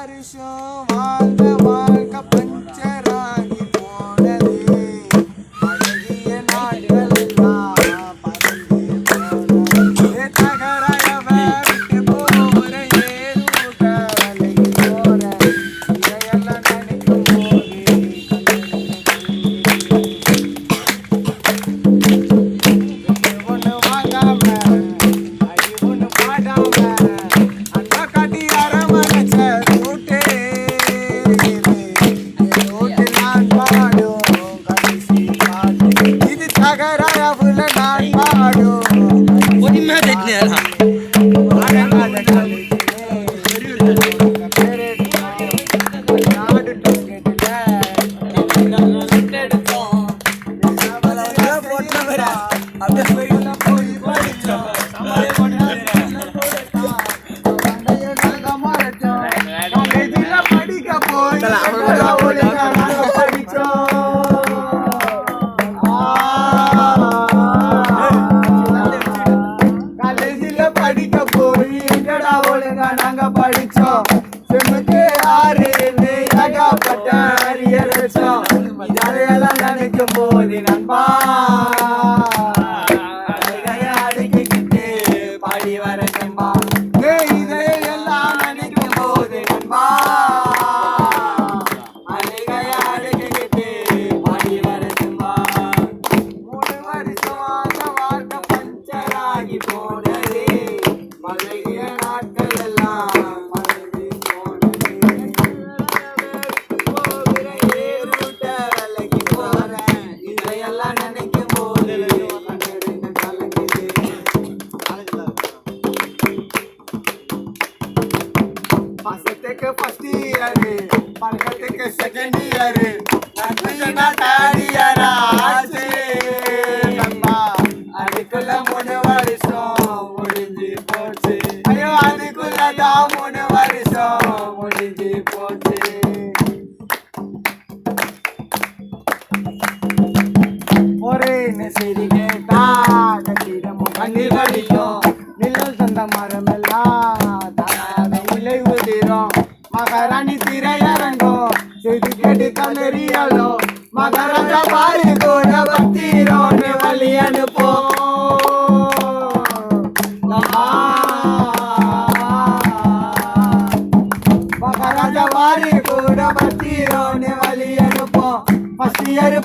வருஷம் வாழ்ந்த தகராயவுல நான் பாடும் பொறுமையா தட்டினேடா. இதையெல்லாம் போது நண்பா. அழுகைய அடக்கிக்கிட்டு வர நண்பா. இதையெல்லாம் போது நண்பா. பாசத்துக்கு ஃபர்ஸ்ட் இயரு பழக்கத்துக்கு செகண்ட் இயரு நட்புக்குன்னா தேர்ட் இயர் ஆச்சு. நண்பா அதுக்குள்ள மூணு வருஷம் முடிஞ்சு போச்சு. ஐயோ அதுக்குள்ள தான் மூணு வருஷம் முடிஞ்சு போச்சு. ஒரே செய்தி கேட்டா మహారాణి తిరయరంగో సిద్దిపేటి కమేరియాలో మహారాజ బారి గోడ భక్తిలో నెవలి అనుపో. మహారాజ వారి గోడ భక్తిలో నెవలి అనుపో. First year